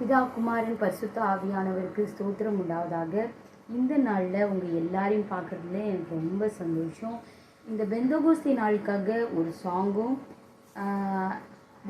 பிதா குமாரன் பரிசுத்த ஆவியானவருக்கு ஸ்தோத்திரம் உண்டாவதாக. இந்த நாளில் உங்கள் எல்லாரையும் பார்க்குறதுல எனக்கு ரொம்ப சந்தோஷம். இந்த பெந்தகோஸ்தி நாளுக்காக ஒரு சாங்கும்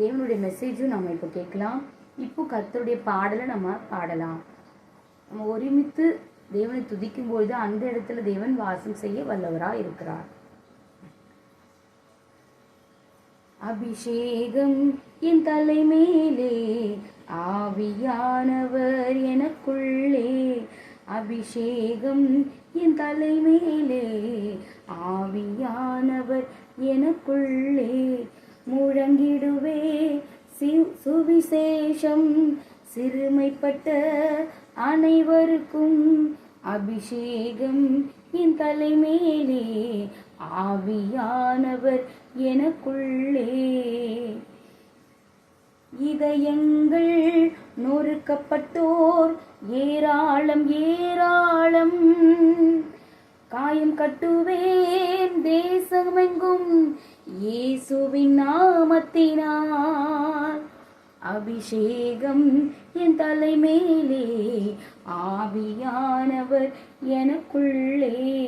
தேவனுடைய மெசேஜும் நம்ம இப்போ கேட்கலாம். இப்போ கர்த்தருடைய பாடலை நம்ம பாடலாம். நம்ம ஒருமித்து தேவனை துதிக்கும் பொழுது அந்த இடத்துல தேவன் வாசம் செய்ய வல்லவராக இருக்கிறார். அபிஷேகம் என் தலைமேலே ஆவியானவர் எனக்குள்ளே அபிஷேகம் என் தலைமையிலே ஆவியானவர் எனக்குள்ளே முழங்கிடுவே. சுவிசேஷம் சிறுமைப்பட்ட அனைவருக்கும் அபிஷேகம் என் தலைமையிலே ஆவியானவர் எனக்குள்ளே. இதயங்கள் நொறுக்கப்பட்டோர். ஏராளம் ஏராளம். காயம் கட்டுவேன் தேசமெங்கும். இயேசுவின் நாமத்தினால். அபிஷேகம் என் தலைமேலே. ஆவியானவர் எனக்குள்ளே.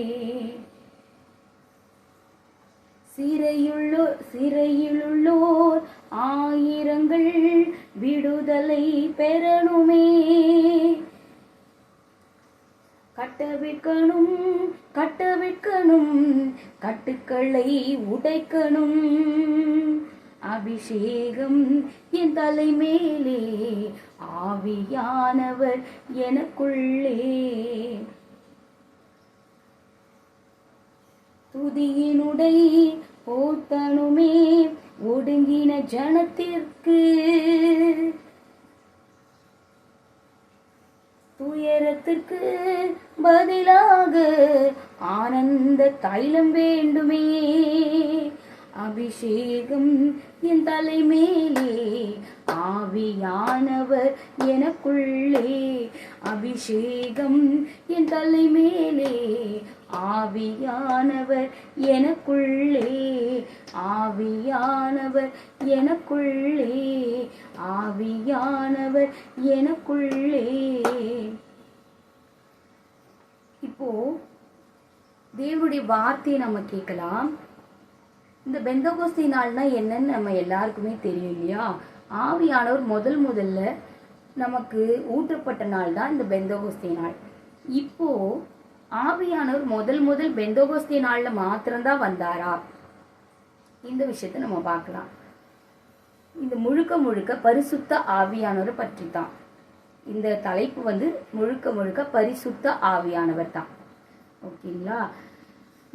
சிறையுள்ளோ சிறையிலுள்ளோ விடுதலை பெறணுமே. கட்டவிக்கணும் கட்டவிக்கணும் கட்டுக்களை உடைக்கணும். அபிஷேகம் என் தலைமேலே ஆவியானவர் எனக்குள்ளே. துதியினுடை போத்தனுமே ஒடுங்கின ஜனத்திற்கு. துயரத்திற்கு பதிலாக ஆனந்த தைலம் வேண்டுமே. அபிஷேகம் என் தலைமேலே ஆவியானவர் எனக்குள்ளே. அபிஷேகம் என் தலைமேலே ஆவியானவர் எனக்குள்ளே. ஆவியானவர் எனக்குள்ளே. ஆவியானவர் எனக்குள்ளே. இப்போ தேவனுடைய வார்த்தையை நம்ம கேட்கலாம். இந்த பெந்தகோஸ்தி நாள்னா என்னன்னு நம்ம எல்லாருக்குமே தெரியும் இல்லையா? ஆவியானவர் முதல் முதல்ல நமக்கு ஊற்றப்பட்ட நாள் தான் இந்த பெந்தகோஸ்தி நாள் இப்போ ஆவியானவர் முதல் முதல் பெந்தகோஸ்தி நாள்ல மாத்திரம்தான் வந்தாரா? இந்த விஷயத்தை நம்ம பார்க்கலாம். இந்த முழுக்க முழுக்க பரிசுத்த ஆவியானவரை பற்றி தான் இந்த தலைப்பு வந்து முழுக்க முழுக்க பரிசுத்த ஆவியானவர் தான். ஓகேங்களா?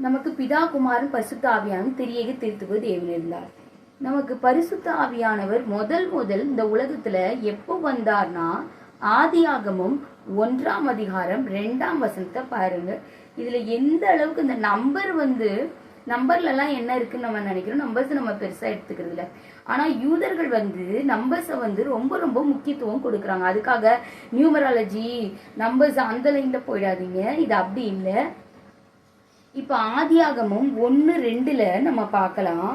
நமக்கு பிதா குமாரன் பரிசுத்த ஆவியானவர் திரியேக திருத்துவது தேவன் இருந்தார். நமக்கு பரிசுத்த ஆவியானவர் முதல் முதல் இந்த உலகத்துல எப்போ வந்தார்னா ஆதியாகமும் ஒன்றாம் அதிகாரம் ரெண்டாம் வசனத்தை பாருங்க. இதுல எந்த அளவுக்கு இந்த நம்பர் வந்து நம்பர்ல எல்லாம் என்ன இருக்குன்னு நம்ம நினைக்கிறோம்? நம்பர்ஸ் நம்ம பெருசா எடுத்துக்கிறது இல்ல. ஆனா யூதர்கள் வந்து நம்பர்ஸை வந்து ரொம்ப ரொம்ப முக்கியத்துவம் கொடுக்குறாங்க. அதுக்காக நியூமராலஜி நம்பர்ஸ் அந்த லைன்ல போயிடாதீங்க. இது அப்படி இல்லை. இப்ப ஆதியாகமும் ஒன்னு ரெண்டுல நம்ம பார்க்கலாம்.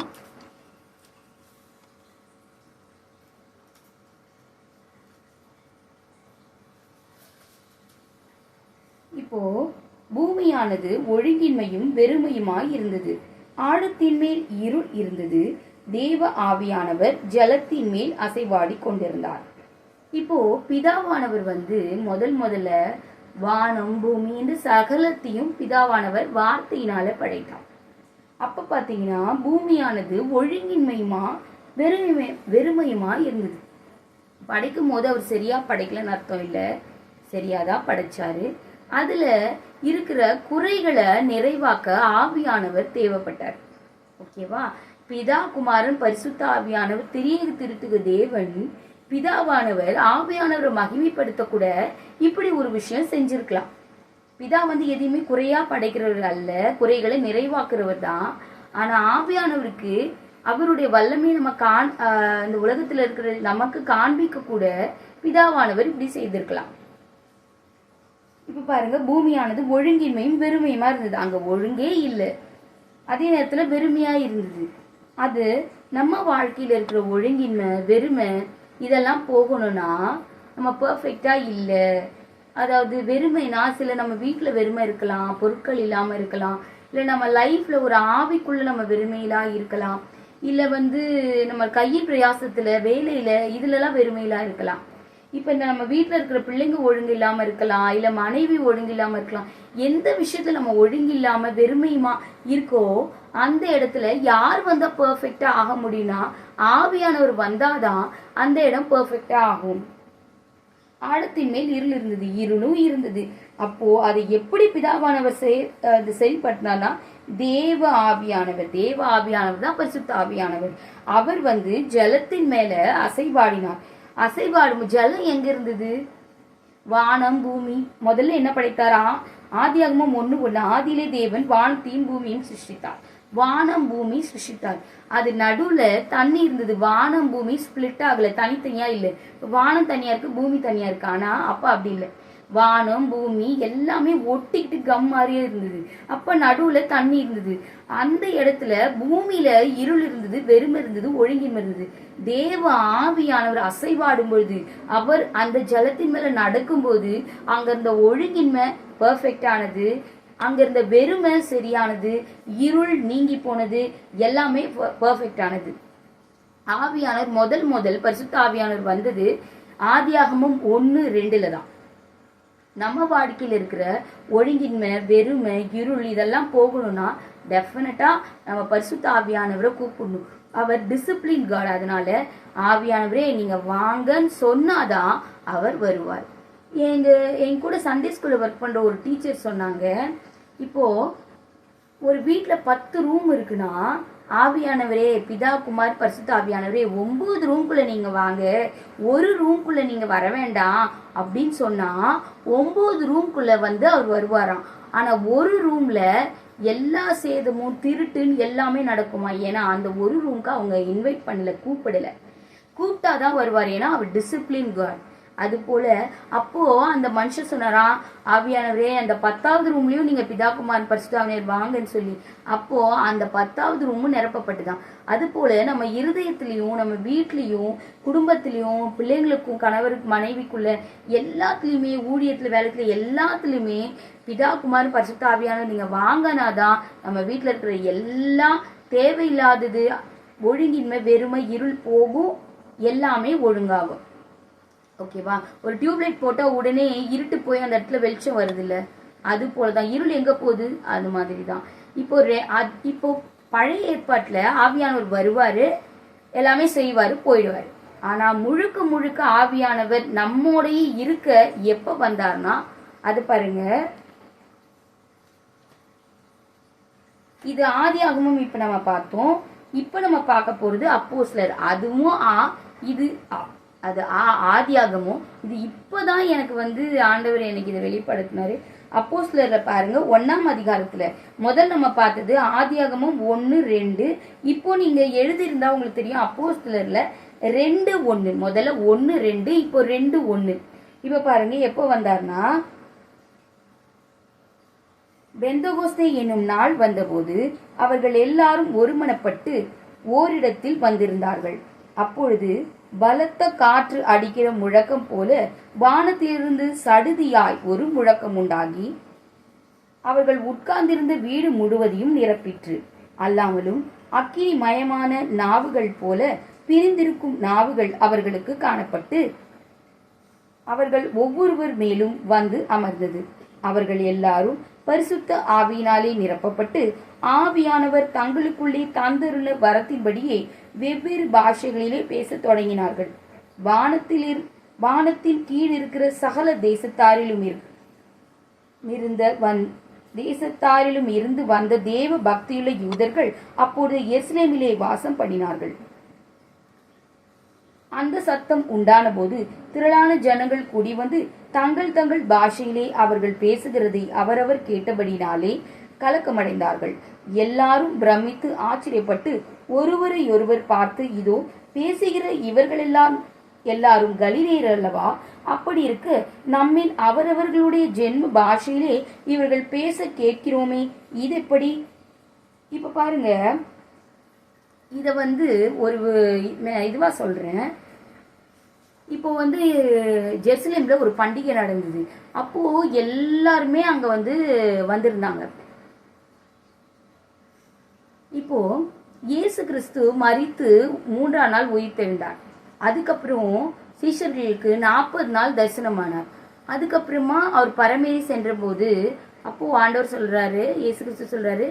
இப்போ பூமியானது ஒழுங்கின்மையும் வெறுமையுமாய் இருந்தது. ஆழத்தின் மேல் இருள் இருந்தது. தேவ ஆவியானவர் ஜலத்தின் மேல் அசைவாடி கொண்டிருந்தார். இப்போ பிதாவானவர் வந்து முதல் முதல்ல வானம் பூமி என்று சகலத்தையும் பிதாவானவர் வார்த்தையினால படைத்தார். அப்ப பாத்தீங்கன்னா பூமியானது ஒழுங்கின்மையுமா வெறுமை வெறுமையுமா இருந்தது. படைக்கும் போது அவர் சரியா படைக்கலன்னு அர்த்தம் இல்லை. சரியாதான் படைச்சாரு. அதுல இருக்கிற குறைகளை நிறைவாக்க ஆவியானவர் தேவைப்பட்டார். ஓகேவா? பிதா குமாரன் பரிசுத்த ஆவியானவர் திரிய திருத்துக தேவன் பிதாவானவர் ஆவியானவரை மகிமைப்படுத்த கூட இப்படி ஒரு விஷயம் செஞ்சிருக்கலாம். பிதா வந்து எதையுமே குறையா படைக்கிறவர் அல்ல குறைகளை நிறைவாக்குறவர் தான். ஆனா ஆவியானவருக்கு அவருடைய வல்லமையை நம்ம காண் இந்த உலகத்துல இருக்கிற நமக்கு காண்பிக்க கூட பிதாவானவர் இப்படி செய்திருக்கலாம். இப்ப பாருங்க பூமியானது ஒழுங்கின்மையும் வெறுமையுமா இருந்தது. அங்க ஒழுங்கே இல்லை. அதே நேரத்துல வெறுமையா இருந்தது. அது நம்ம வாழ்க்கையில இருக்கிற ஒழுங்கின்மை வெறுமை இதெல்லாம் போகணும்னா நம்ம பர்ஃபெக்டா இல்லை. அதாவது வெறுமைனா சில நம்ம வீட்டில் வெறுமை இருக்கலாம் பொருட்கள் இல்லாமல் இருக்கலாம். இல்லை நம்ம லைஃப்ல ஒரு ஆவிக்குள்ள நம்ம வெறுமையிலா இருக்கலாம். இல்லை வந்து நம்ம கையில் பிரயாசத்துல வேலையில இதுலலாம் வெறுமையிலா இருக்கலாம். இப்போ இந்த நம்ம வீட்டில் இருக்கிற பிள்ளைங்க ஒழுங்கு இல்லாமல் இருக்கலாம் இல்லை மனைவி ஒழுங்கு இல்லாமல் இருக்கலாம் எந்த விஷயத்துல நம்ம ஒழுங்கு இல்லாமல் வெறுமையுமா இருக்கோ அந்த இடத்துல யார் வந்தா பெர்ஃபெக்டா ஆக முடியும்னா ஆவியானவர் வந்தாதான் அந்த இடம் பெர்ஃபெக்டா ஆகும். ஆழத்தின் மேல் இருள் இருந்தது இருளும் இருந்தது. அப்போ அதை எப்படி பிதாவானவர் செய் அது செயல்படுத்தினார்னா தேவ ஆவியானவர் தேவ ஆவியானவர் தான் பரிசுத்த ஆவியானவர். அவர் வந்து ஜலத்தின் மேல அசைவாடினார் அசைவாடும் ஜலம் எங்க இருந்தது வானம் பூமி. முதல்ல என்ன படைத்தாரா? ஆதியாகமம் ஒண்ணு ஒண்ணு. ஆதியிலே தேவன் வானத்தையும் பூமியும் சிருஷ்டித்தார். வானம் பூமி சிருஷ்டித்தார். அது நடுவுல தண்ணி இருந்தது. வானம் பூமி ஸ்பிளிட் ஆகல. தனித்தனியா இல்ல. வானம் தனியா இருக்கு பூமி தனியா இருக்கு. ஆனா அப்போ அப்படி இல்லை. வானம் பூமி எல்லாமே ஒட்டிக்கிட்டு கம் மாதிரியே இருந்தது. அப்ப நடுவுல தண்ணி இருந்தது. அந்த இடத்துல பூமியில இருள் இருந்தது வெறுமை இருந்தது ஒழுங்கின் இருந்தது. தேவ ஆவியானவர் அசைவாடும் பொழுது அவர் அந்த ஜலத்தின் மேல நடக்கும்போது அங்க இருந்த ஒழுங்கின்மை பெர்ஃபெக்ட் ஆனது அங்க இருந்த வெறுமை சரியானது இருள் நீங்கி போனது எல்லாமே பெர்ஃபெக்ட் ஆனது. ஆவியானவர் முதல் முதல் பரிசுத்த ஆவியானவர் வந்தது ஆதியாகமும் ஒன்று ரெண்டுல தான் நம்ம வாழ்க்கையில் இருக்கிற ஒழுங்கின்மை வெறுமை இருள் இதெல்லாம் போகணும்னா டெஃபினட்டாக நம்ம பரிசுத்த ஆவியானவரை கூப்பிடணும். அவர் டிசிப்ளின் காட் அதனால ஆவியானவரே நீங்கள் வாங்கன்னு சொன்னாதான் அவர் வருவார். எங்க என் கூட சண்டே ஸ்கூலில் ஒர்க் பண்ணுற ஒரு டீச்சர் சொன்னாங்க இப்போ ஒரு வீட்டில் பத்து ரூம் இருக்குன்னா ஆவியானவரே பிதா குமார் பரிசுத்த ஆவியானவரே ஒன்பது ரூம்குள்ள நீங்க வாங்க. ஒரு ரூம்குள்ள நீங்க வர வேண்டாம் அப்படின்னு சொன்னா ஒன்பது ரூம்குள்ள வந்து அவர் வருவாராம். ஆனா ஒரு ரூம்ல எல்லா சேதமும் திருட்டுன்னு எல்லாமே நடக்குமா? ஏன்னா அந்த ஒரு ரூம்க்கு அவங்க இன்வைட் பண்ணல கூப்பிடல. கூப்பிட்டாதான் வருவார். ஏன்னா அவர் டிசிப்ளின் காட் அது போல அப்போ அந்த மனுஷன் சொன்னாராம் ஆவியானவரே அந்த பத்தாவது ரூம்லயும் நீங்க பிதாகுமார் பரிசுத்தாவினர் வாங்கன்னு சொல்லி. அப்போ அந்த பத்தாவது ரூமும் நிரப்பப்பட்டுதான் அது போல நம்ம இருதயத்திலையும் நம்ம வீட்லயும் குடும்பத்திலையும் பிள்ளைங்களுக்கும் கணவருக்கு மனைவிக்குள்ள எல்லாத்துலயுமே ஊழியத்துல வேலைத்துல எல்லாத்துலயுமே பிதாகுமார் பரிசுத்தாவியானவர் நீங்க வாங்கினாதான் நம்ம வீட்டுல இருக்கிற எல்லாம் தேவையில்லாதது ஒழுங்கின்மை வெறுமை இருள் போகும் எல்லாமே ஒழுங்காகும். ஓகேவா? ஒரு டியூப்லைட் போட்டா உடனே இருட்டு போய் அந்த இடத்துல வெளிச்சம் வருது இல்ல அது போலதான். இருள் எங்க போகுது? அது மாதிரி தான் இப்போ ரெ- இப்போ பழைய ஏற்பாட்டுல ஆவியானவர் வருவாரு எல்லாமே செய்வாரு போயிடுவாரு. ஆனா முழுக்க முழுக்க ஆவியானவர் நம்மோடயே இருக்க எப்ப வந்தார்னா அது பாருங்க. இது ஆதியாகமும் இப்ப நம்ம பார்த்தோம். இப்ப நம்ம பார்க்க போறது அப்போஸ்லர் அதுவும் ஆ இது ஆ அது ஆ ஆதியாகமும். இது இப்பதான் எனக்கு வந்து ஆண்டவர் எனக்கு இதை வெளிப்படுத்தினாரு. அப்போஸ்லரில் பாருங்க ஒன்றாம் அதிகாரத்துல. முதல் நம்ம பார்த்தது ஆதியாகமும் ஒன்னு ரெண்டு. இப்போ நீங்க எழுதியிருந்தா உங்களுக்கு தெரியும் அப்போஸ்லரில் ரெண்டு ஒன்று முதல்ல ஒன்னு ரெண்டு இப்போ ரெண்டு ஒன்று இப்ப பாருங்க எப்போ வந்தார்னா? பெந்தகோஸ்தே என்னும் நாள் வந்தபோது அவர்கள் எல்லாரும் ஒருமனப்பட்டு ஓரிடத்தில் வந்திருந்தார்கள். அப்பொழுது பலத்த காற்று அடிக்கிற முழக்கம் போல வானத்திலிருந்து சடுதியாய் ஒரு முழக்கம் உண்டாகி அவர்கள் உட்கார்ந்திருந்த வீடு முழுவதையும் நிரப்பிற்று. அல்லாமலும் அக்கினி மயமான நாவுகள் போல பிரிந்திருக்கும் நாவுகள் அவர்களுக்கு காணப்பட்டு அவர்கள் ஒவ்வொருவர் மேலும் வந்து அமர்ந்தது. அவர்கள் எல்லாரும் பரிசுத்த ஆவியினாலே நிரப்பப்பட்டு ஆவியானவர் தங்களுக்குள்ளே தந்தருள்ள வரத்தின்படியே வெவ்வேறு பாஷைகளிலே பேசத் தொடங்கினார்கள். வானத்தில் இரு- வானத்தின் கீழ் இருக்கிற சகல தேசத்தாரிலும் இருந்த வந் தேசத்தாரிலும் இருந்து வந்த தேவ பக்தியுள்ள யூதர்கள் அப்போது எருசலேமிலே வாசம் பண்ணினார்கள். அந்த சத்தம் உண்டான போது திரளான ஜனங்கள் கூடி வந்து தங்கள் தங்கள் பாஷையிலே அவர்கள் பேசுகிறதை அவரவர் கேட்டபடினாலே கலக்கமடைந்தார்கள். எல்லாரும் பிரமித்து ஆச்சரியப்பட்டு ஒருவரை ஒருவர் பார்த்து இதோ பேசுகிற இவர்களெல்லாம் எல்லாரும் கலிலேயர் அல்லவா? அப்படி இருக்க நம்மில் அவரவர்களுடைய ஜென்ம பாஷையிலே இவர்கள் பேச கேட்கிறோமே இது எப்படி? இப்ப பாருங்க இதை வந்து ஒரு இதுவாக சொல்கிறேன் இப்போ வந்து ஜெருசலேமில் ஒரு பண்டிகை நடந்தது. அப்போது எல்லாருமே அங்கே வந்து வந்திருந்தாங்க. இப்போது இயேசு கிறிஸ்து மறித்து மூன்றாம் நாள் உயிர்த்தெழுந்தார் அதுக்கப்புறம் சீஷர்களுக்கு நாற்பது நாள் தரிசனமானார். அதுக்கப்புறமா அவர் பரமேறி சென்றபோது அப்போது ஆண்டவர் சொல்கிறாரு இயேசு கிறிஸ்து சொல்கிறாரு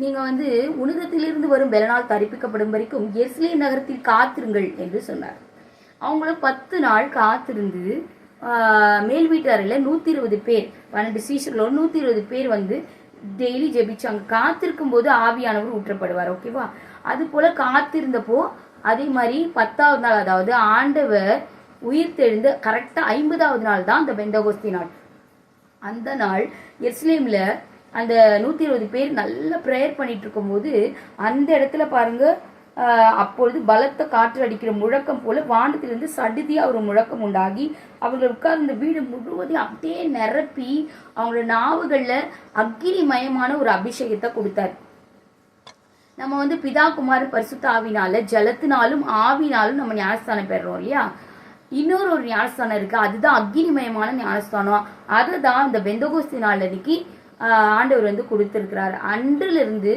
நீங்கள் வந்து உலகத்திலிருந்து வரும் பெலனால் தரிப்பிக்கப்படும் வரைக்கும் எஸ்லே நகரத்தில் காத்திருங்கள் என்று சொன்னார். அவங்களும் பத்து நாள் காத்திருந்து மேல் வீட்டாரில் நூற்றி இருபது பேர் பன்னெண்டு சீசர்களோடு நூற்றி இருபது பேர் வந்து டெய்லி ஜெபிச்சாங்க. காத்திருக்கும் போது ஆவியானவர் ஊற்றப்படுவார் ஓகேவா? அது போல் காத்திருந்தப்போ அதே மாதிரி பத்தாவது நாள் அதாவது ஆண்டவர் உயிர் தெழுந்து கரெக்டாக ஐம்பதாவது நாள் தான் அந்த பெந்தகோஸ்தி நாள். அந்த நாள் எஸ்லேமில் அந்த நூத்தி இருபது பேர் நல்லா ப்ரேயர் பண்ணிட்டு இருக்கும்போது அந்த இடத்துல பாருங்க அப்பொழுது பலத்த காற்று அடிக்கிற முழக்கம் போல வானத்திலிருந்து சடுதியா ஒரு முழக்கம் உண்டாகி அவர்கள் உட்கார்ந்த வீடு முழுவதையும் அப்படியே நிரப்பி அவங்களோட நாவுகள்ல அக்கினிமயமான ஒரு அபிஷேகத்தை கொடுத்தார். நம்ம வந்து பிதா குமார் பரிசுத்த ஆவினால ஜலத்தினாலும் ஆவினாலும் நம்ம ஞானஸ்தானம் பெறுறோம் இல்லையா? இன்னொரு ஒரு ஞானஸ்தானம் இருக்கு அதுதான் அக்னிமயமான ஞானஸ்தானம். அதை தான் இந்த பெந்தகோஸ்தி நாள் அன்னைக்கு ஆண்டவர் வந்து கொடுத்திருக்கிறார். அன்றிலிருந்து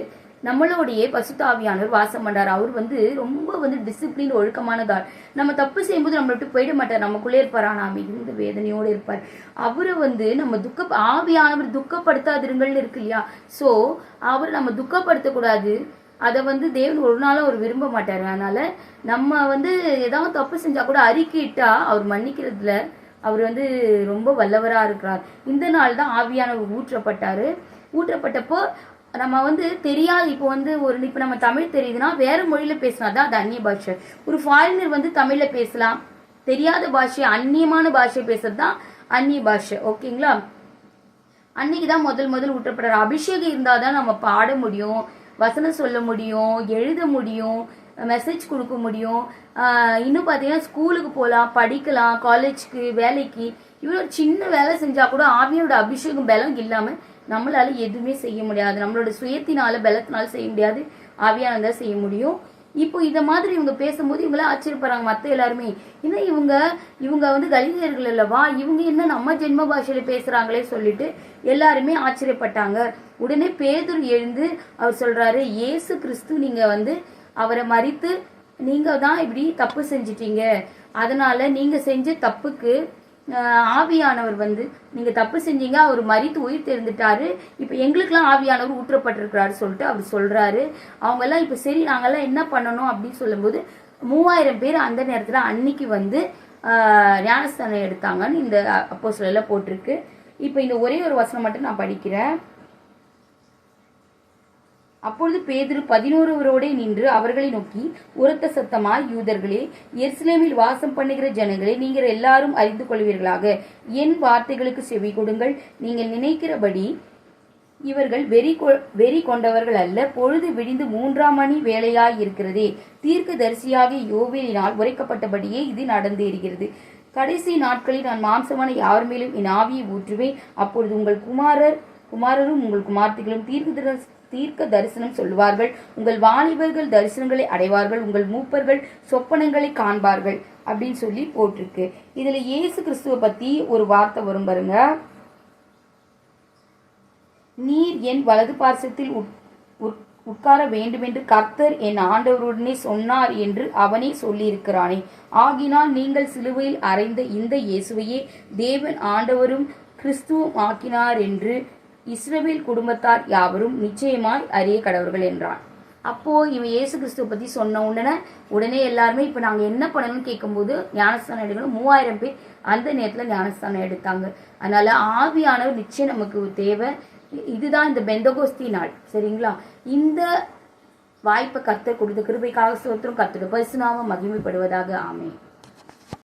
நம்மளுடைய பசுத்தாவியானவர் வாசம் பண்ணார் அவர் வந்து ரொம்ப வந்து டிசிப்ளின் ஒழுக்கமானதால். நம்ம தப்பு செய்யும்போது நம்மளை விட்டு போயிட மாட்டார். நமக்குள்ளே இருப்பார். ஆனால் மிகுந்த வேதனையோடு இருப்பார். அவரை வந்து நம்ம துக்க ஆவியானவர் துக்கப்படுத்தாதிருங்கள்னு இருக்கு இல்லையா? ஸோ அவர் நம்ம துக்கப்படுத்தக்கூடாது. அதை வந்து தேவன் ஒரு நாளும் அவர் விரும்ப மாட்டார். அதனால நம்ம வந்து ஏதாவது தப்பு செஞ்சா கூட அறிக்கையிட்டா அவர் மன்னிக்கிறதுல அவர் வந்து ரொம்ப வல்லவராக இருக்கிறார். இந்த நாள் தான் ஆவியானவர் ஊற்றப்பட்டார். ஊற்றப்பட்டப்போ நம்ம வந்து தெரியாது. இப்போ வந்து ஒரு இப்போ நம்ம தமிழ் தெரியுதுன்னா வேறு மொழியில் பேசினா தான் அது அந்நிய பாஷை. ஒரு ஃபாரினர் வந்து தமிழில் பேசலாம். தெரியாத பாஷை அந்நியமான பாஷை பேசுறது தான் அந்நிய பாஷை. ஓகேங்களா? அன்னைக்கு தான் முதல் முதல் ஊற்றப்படுற அபிஷேகம் இருந்தால் தான் நம்ம பாட முடியும் வசனம் சொல்ல முடியும் எழுத முடியும். மெசேஜ் கொடுக்க முடியும். இன்னும் பார்த்தீங்கன்னா ஸ்கூலுக்கு போகலாம் படிக்கலாம் காலேஜ்க்கு வேலைக்கு. இவ்வளோ ஒரு சின்ன வேலை செஞ்சால் கூட ஆவியோட அபிஷேகம் பலம் இல்லாமல் நம்மளால் எதுவுமே செய்ய முடியாது. நம்மளோட சுயத்தினால பலத்தினால செய்ய முடியாது. ஆவியானதா செய்ய முடியும். இப்போ இதை மாதிரி இவங்க பேசும்போது இவங்களாம் ஆச்சரியப்படுறாங்க மற்ற எல்லாருமே. இன்னும் இவங்க? இவங்க வந்து கலிதர்கள் அல்லவா? இவங்க என்ன நம்ம ஜென்ம பாஷையில் பேசுகிறாங்களே சொல்லிட்டு எல்லாருமே ஆச்சரியப்பட்டாங்க. உடனே பேதுரு எழுந்து அவர் சொல்கிறாரு இயேசு கிறிஸ்து நீங்கள் வந்து அவரை மறித்து நீங்க தான் இப்படி தப்பு செஞ்சிட்டீங்க. அதனால நீங்க செஞ்ச தப்புக்கு ஆவியானவர் வந்து நீங்க தப்பு செஞ்சீங்க அவர் மறித்து உயிர் தெரிந்துட்டாரு இப்போ எங்களுக்கெல்லாம் ஆவியானவர் ஊற்றப்பட்டிருக்கிறாரு சொல்லிட்டு அவர் சொல்றாரு. அவங்க எல்லாம் இப்போ சரி நாங்கெல்லாம் என்ன பண்ணணும் அப்படின்னு சொல்லும்போது மூவாயிரம் பேர் அந்த நேரத்துல அன்னைக்கு வந்து ஞானஸ்தானம் எடுத்தாங்கன்னு இந்த அப்போ போட்டிருக்கு. இப்போ இந்த ஒரே ஒரு வசனம் மட்டும் நான் படிக்கிறேன். அப்பொழுது பேதுரு பதினோருவரோடே நின்று அவர்களை நோக்கி உரத்த சத்தமாய் யூதர்களே? எருசலேமில் வாசம் பண்ணுகிற ஜனங்களே நீங்கள் எல்லாரும் அறிந்து கொள்வீர்களாக. என் வார்த்தைகளுக்கு செவி கொடுங்கள். நீங்கள் நினைக்கிறபடி இவர்கள் வெறி கொ- வெறி கொண்டவர்கள் அல்ல. பொழுது விடிந்து மூன்றாம் மணி வேலையாய் இருக்கிறதே தீர்க்க தரிசியாக யோவேலினால் உரைக்கப்பட்டபடியே இது நடந்தேறுகிறது கடைசி நாட்களில் நான் மாம்சமான யார் மேலும் என் ஆவியை ஊற்றுவேன். அப்பொழுது உங்கள் குமாரர் குமாரரும் உங்கள் குமார்த்திகளும் தீர்க்க தீர்க்க தரிசனம் சொல்லுவார்கள். உங்கள் வாலிபர்கள் தரிசனங்களை அடைவார்கள். உங்கள் மூப்பர்கள் சொப்பனங்களை காண்பார்கள். அப்படின்னு சொல்லி போட்டிருக்கு. இதுல இயேசு கிறிஸ்துவ பத்தி ஒரு வார்த்தை வரும் பாருங்க. நீர் என் வலது பார்சத்தில் உட்- உட்- உட்கார வேண்டுமென்று கர்த்தர் என் ஆண்டவருடனே சொன்னார் என்று அவனே சொல்லியிருக்கிறானே. ஆகினால் நீங்கள் சிலுவையில் அறைந்த இந்த இயேசுவையே தேவன் ஆண்டவரும் கிறிஸ்துவும் ஆக்கினார் என்று இஸ்ரவேல் குடும்பத்தார் யாவரும் நிச்சயமாய் அறிய கடவர்கள் என்றான். அப்போ இவன் இயேசு கிறிஸ்துவ பத்தி சொன்ன உடனே உடனே எல்லாருமே இப்ப நாங்க என்ன பண்ணணும்னு கேட்கும்போது ஞானஸ்தானம் எடுக்கணும் மூவாயிரம் பேர் அந்த நேரத்துல ஞானஸ்தானம் எடுத்தாங்க. அதனால ஆவியானவர் நிச்சயம் நமக்கு தேவை. இதுதான் இந்த பெந்தகோஸ்தி நாள் சரிங்களா? இந்த வாய்ப்பை கர்த்தர் கொடுத்த கிருபைக்காக சோத்திரம் கர்த்தர் பரிசுனாம மகிமைப்படுவதாக ஆமே